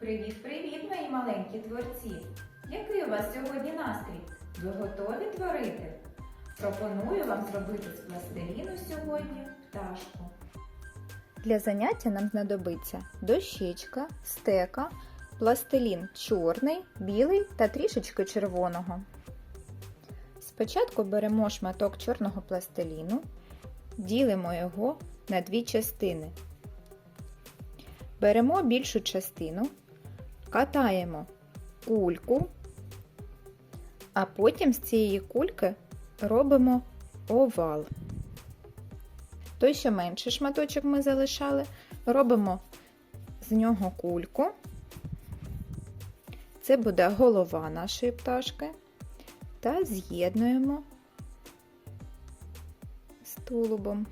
Привіт-привіт, мої маленькі творці! Який у вас сьогодні настрій? Ви готові творити? Пропоную вам зробити з пластиліну сьогодні пташку. Для заняття нам знадобиться дощечка, стека, пластилін чорний, білий та трішечки червоного. Спочатку беремо шматок чорного пластиліну, ділимо його на дві частини. Беремо більшу частину, катаємо кульку, а потім з цієї кульки робимо овал. Той, що менший шматочок ми залишали, робимо з нього кульку. Це буде голова нашої пташки. Та з'єднуємо з тулубом.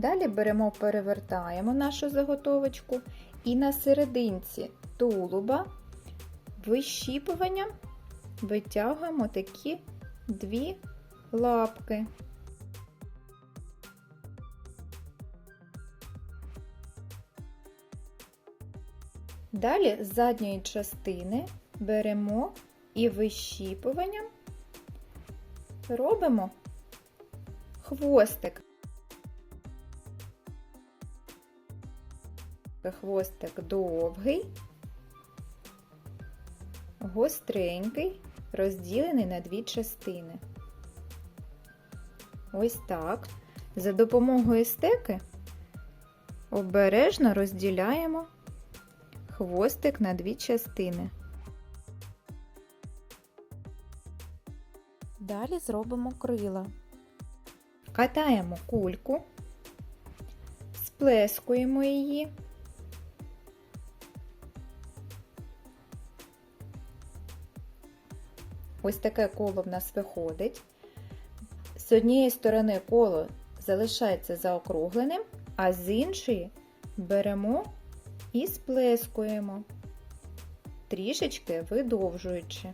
Далі беремо, перевертаємо нашу заготовочку і на серединці тулуба вищіпуванням витягуємо такі дві лапки. Далі з задньої частини беремо і вищіпуванням робимо хвостик. Хвостик довгий, гостренький, розділений на дві частини. Ось так. За допомогою стеки обережно розділяємо хвостик на дві частини. Далі зробимо крила. Катаємо кульку, сплескуємо її. Ось таке коло в нас виходить. З однієї сторони коло залишається заокругленим, а з іншої беремо і сплескуємо, трішечки видовжуючи.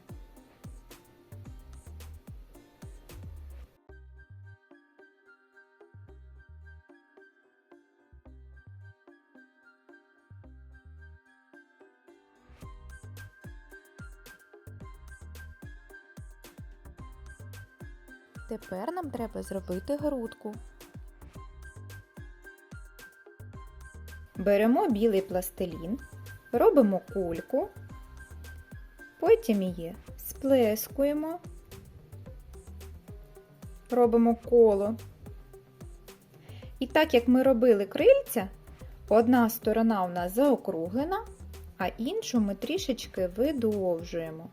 Тепер нам треба зробити грудку. Беремо білий пластилін, робимо кульку, потім її сплескуємо, робимо коло. І так як ми робили крильця, одна сторона у нас заокруглена, а іншу ми трішечки видовжуємо.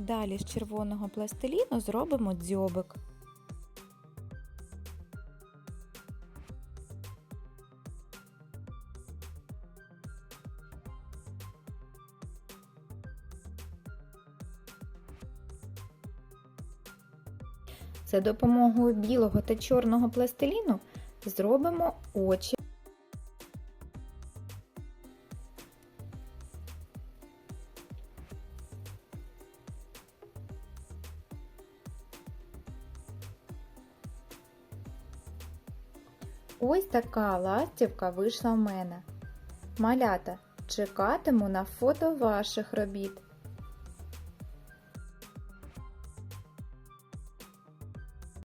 Далі з червоного пластиліну зробимо дзьобик. За допомогою білого та чорного пластиліну зробимо очі. Ось така ластівка вийшла в мене. Малята, чекатиму на фото ваших робіт.